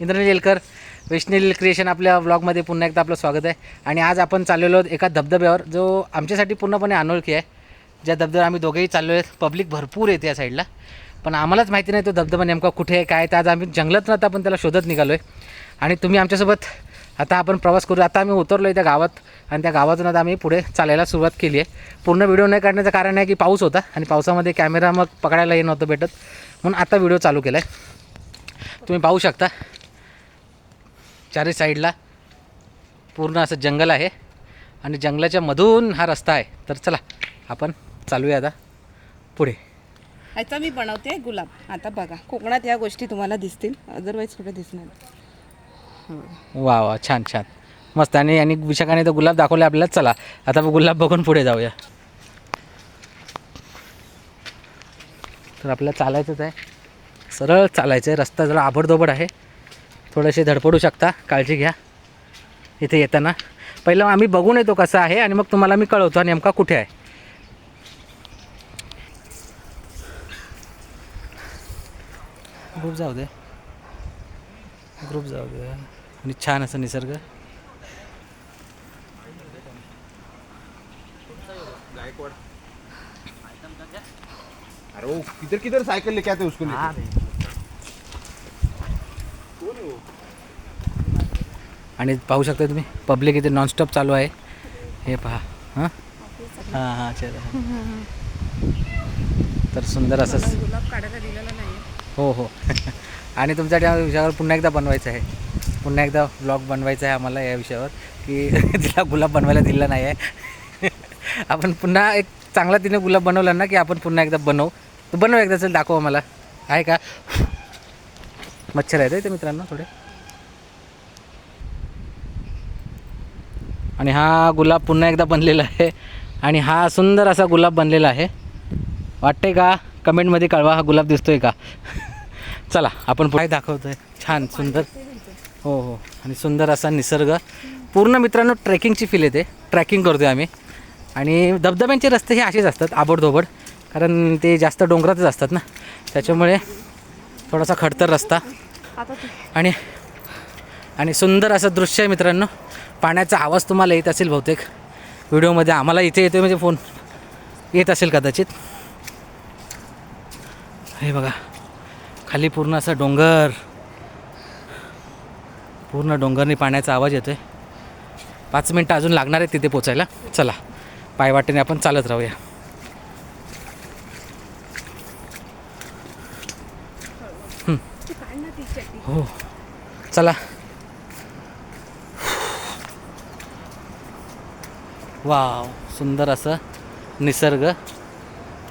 Indranil येलकर Vaishnavi creation आपल्या ब्लॉगमध्ये पुन्हा एकदा आपलं स्वागत आहे. आणि आज आपण चाललेलो आहोत एका धबधब्यावर जो आमच्यासाठी पूर्णपणे अनोळखी आहे. ज्या धबधब्यावर आम्ही दोघेही चाललो आहेत पब्लिक भरपूर येते या साईडला पण आम्हालाच माहिती नाही तो धबधबा नेमका कुठे आहे काय आहे. तर आज आम्ही जंगलात आता आपण त्याला शोधत निघालो आहे आणि तुम्ही आमच्यासोबत आता आपण प्रवास करू. आता आम्ही उतरलो आहे त्या गावात आणि त्या गावातून आता आम्ही पुढे चालायला सुरुवात केली आहे. पूर्ण व्हिडिओ नाही काढण्याचं कारण आहे की पाऊस होता आणि पावसामध्ये कॅमेरा मग पकडायला हे नव्हतं भेटत. म्हणून आता व्हिडिओ चालू केला आहे तुम्ही पाहू शकता. चारही साईडला पूर्ण असं जंगल आहे. आणि जंगलाच्या मधून हा रस्ता आहे. तर चला आपण चालूया आता पुढे. ह्याचा मी बनवते गुलाब. आता बघा कोकणात या गोष्टी तुम्हाला दिसतील. अदरवाईज कुठे दिसणार. वा वा छान छान. मस्त. आणि आणि विशाखाने तर गुलाब दाखवले आपल्याला. चला आता गुलाब बघून पुढे जाऊया. तर आपल्याला चालायचंच आहे. सरळ चालायचं आहे रस्ता जरा आबडधोबड आहे. थोडेसे धडपडू शकता. काळजी घ्या. इथे येताना. पहिलं आम्ही बघून येतो कसा आहे आणि मग तुम्हाला मी कळवतो नेमका कुठे आहे. ग्रुप जाऊ दे. ग्रुप जाऊ दे. आणि छान असं निसर्ग. अरे किधर किधर साइकिल लेके आते उसको लेके? आणि पाहू शकता तुम्ही पब्लिक इथे नॉनस्टॉप चालू आहे. हे पहा हां? हां हां चला तर सुंदर असं पण गुलाब काढायला दिलेला नाही हो हो. आणि तुमच्या त्या विषयावर पुन्हा एकदा बनवायचं आहे. पुन्हा एकदा ब्लॉग बनवायचा आहे आम्हाला या विषयावर की तिला गुलाब बनवायला दिला नाही आहे आपण पुन्हा एक चांगला तिने गुलाब बनवला ना की आपण पुन्हा एकदा बनवू. तर बनव एकदा चल दाखव आम्हाला. आहे का? मच्छर आहेत ते मित्रांनो थोडे. आणि हा गुलाब पुन्हा एकदा बनलेला आहे. आणि हा सुंदर असा गुलाब बनलेला आहे. वाटते का? कमेंटमध्ये कळवा हा गुलाब दिसतोय का? चला आपण पुढे दाखवतोय? छान सुंदर. हो हो. आणि सुंदर असा निसर्ग. पूर्ण मित्रांनो ट्रेकिंगची फील येते. ट्रॅकिंग करतोय आम्ही. आणि धबधब्यांचे रस्ते हे असेच असतात आबडधोबड. कारण ते जास्त डोंगरातच असतात ना. त्याच्यामुळे थोडासा खडतर रस्ता. आणि आणि सुंदर असं दृश्य आहे मित्रांनो. पाण्याचा आवाज तुम्हाला येत असेल बहुतेक. व्हिडिओमध्ये आम्हाला इथे येतो म्हणजे फोन. येत असेल कदाचित. हे बघा. खाली पूर्ण असं डोंगर. पूर्ण डोंगरनी पाण्याचा आवाज येतो आहे पाच मिनटं अजून लागणार आहेत तिथे पोचायला. चला. पायवाटेने आपण चालत राहूया. हो. चला. वाव सुंदर असं निसर्ग.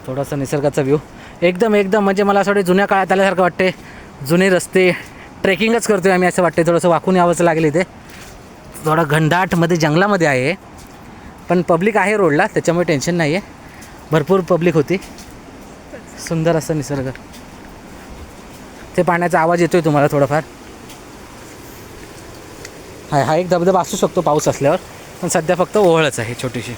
थोडासा निसर्गाचा व्ह्यू एकदम एकदम म्हणजे मला असं वाटतं जुन्या काळात आल्यासारखं वाटते जुने रस्ते ट्रेकिंगच करतोय आम्ही असं वाटते थोडंसं वाकून यावंच लागेल इथे. थोडा घनदाटमध्ये जंगलामध्ये आहे. पण पब्लिक आहे रोडला त्याच्यामुळे टेन्शन नाही आहे भरपूर पब्लिक होती. सुंदर असं निसर्ग. ते पाण्याचा आवाज येतोय तुम्हाला थोडाफार. हा हा एक धबधबा असू शकतो पाऊस असल्यावर. पण सध्या फक्त ओहळच आहे छोटीशी.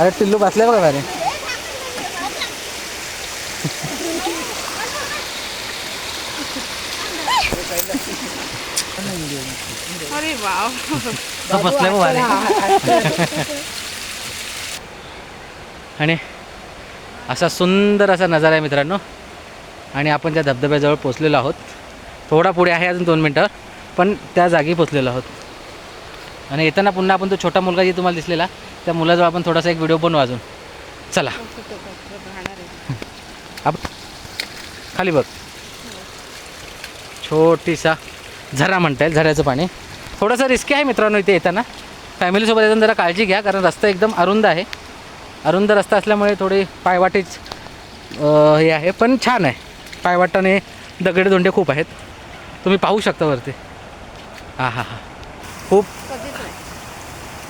अरे टिल्लू बसल्या बघा अरे अरे वाव. बसल्या बघा अरे आणि असा सुंदर असा नजारा आहे मित्रांनो. आणि आपण त्या धबधब्याजवळ पोचलेलो आहोत. थोडा पुढे आहे अजून दोन मिनटं. पण त्या जागी पोचलेलो आहोत. आणि येताना पुन्हा आपण तो छोटा मुलगा जे तुम्हाला दिसलेला त्या मुलाजवळ आपण थोडासा एक व्हिडिओ बनवू अजून. चला. आप खाली बघ. छोटीसा झरा म्हणता येईल झऱ्याचं पाणी. थोडंसं रिस्की आहे मित्रांनो इथे येताना. फॅमिलीसोबत येताना जरा काळजी घ्या कारण रस्ता एकदम अरुंद आहे. अरुंद रस्ता असल्यामुळे थोडी पायवाटीच हे आहे पण छान आहे. पायवाटाने दगडे दोंडे खूप आहेत. तुम्ही पाहू शकता वरती. हां हां हां. खूप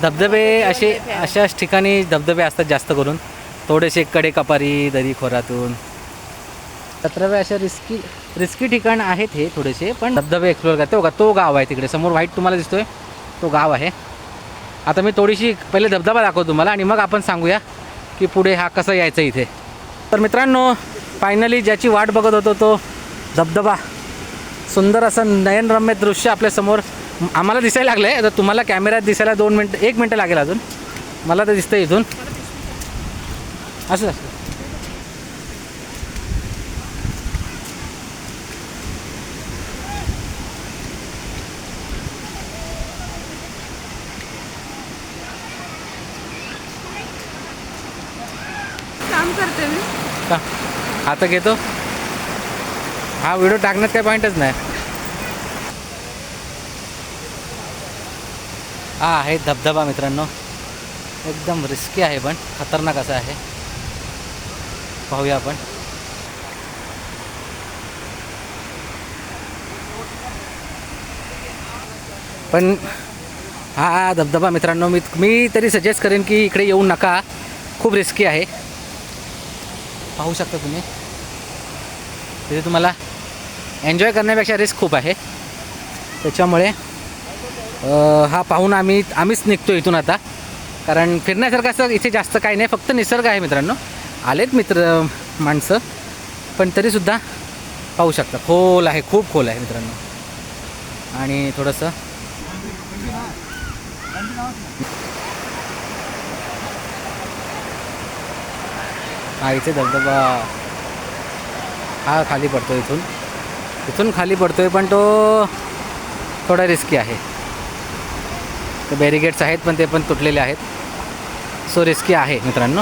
धबधबे असे अशाच ठिकाणी धबधबे असतात जास्त करून. थोडेसे कडे कपारी दरी खोरातून सतरावे अशा रिस्की रिस्की ठिकाण आहेत हे थोडेसे पण धबधबे एक्सप्लोअर करते बघा तो गाव आहे तिकडे. समोर व्हाईट तुम्हाला दिसतोय. तो गाव आहे. आता मी थोडीशी पहिले धबधबा दाखवतो तुम्हाला आणि मग आपण सांगूया की पुढे हा कसं यायचं इथे. तर मित्रांनो फायनली ज्याची वाट बघत होतो तो धबधबा. सुंदर असं नयनरम्य दृश्य आपल्यासमोर आम्हाला दिसायला लागलं आहे आता तुम्हाला कॅमेऱ्यात दिसायला दोन मिनटं एक मिनटं लागेल अजून. मला तर दिसतं इथून. असं. काम करते मी. का? आता घेतो. हा व्हिडिओ टाकण्यात काही पॉईंटच नाही. हा आहे धबधबा मित्रांनो. एकदम रिस्की आहे पण खतरनाक असा आहे. पाहूया आपण. पण हा धबधबा मित्रांनो मी मी तरी सजेस्ट करेन की इकडे येऊ नका. खूप रिस्की आहे. पाहू शकता तुम्ही. तिथे तुम्हाला एन्जॉय करण्यापेक्षा रिस्क खूप आहे. त्याच्यामुळे हा पाहून आम्ही आम्हीच निघतो इथून आता. कारण फिरण्यासारखं असं इथे जास्त काही नाही फक्त निसर्ग आहे मित्रांनो. आलेत मित्र माणसं. पण तरीसुद्धा पाहू शकता खोल आहे खूप खोल आहे मित्रांनो. आणि थोडंसं हा इथे धबधबा. हा खाली पडतो इथून. इथून खाली पडतो आहे पण तो थोडा रिस्की आहे. ते बॅरिगेट्स आहेत पण ते पण तुटलेले आहेत. सो रिस्की आहे मित्रांनो.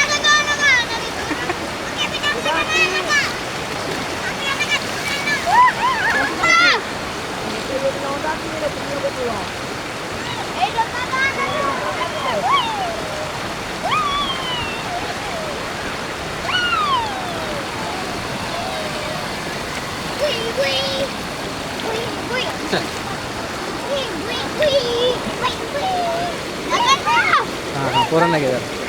नका नाही आलो की नका आम्ही तुम्ही पाणी आलो तिने पाणी हां हां पोरांना घे जरा.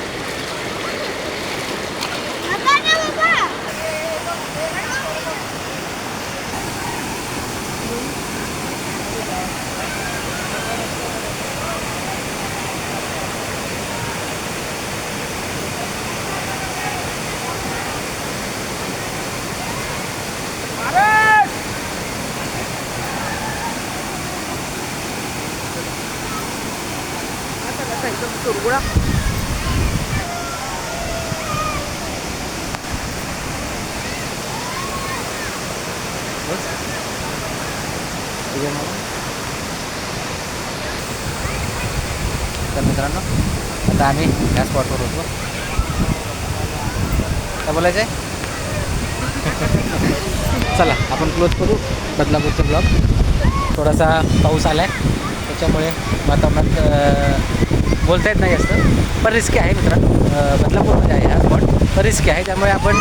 ठीक आहे मग. तर मित्रांनो आता आम्ही या स्पॉटवर होतो. काय बोलायचं आहे चला आपण क्लोज करू बदलापूरचा ब्लॉग थोडासा पाऊस आला आहे त्याच्यामुळे वातावरणात बोलता येत नाही असतं पण रिस्की आहे मित्रांनो. बदलापूरमध्ये आहे हा स्पॉट पण रिस्की आहे त्यामुळे आपण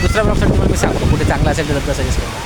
दुसऱ्या ब्लॉगसाठी तुम्हाला मी सांगतो कुठे चांगला असेल तर सजेस्ट करतो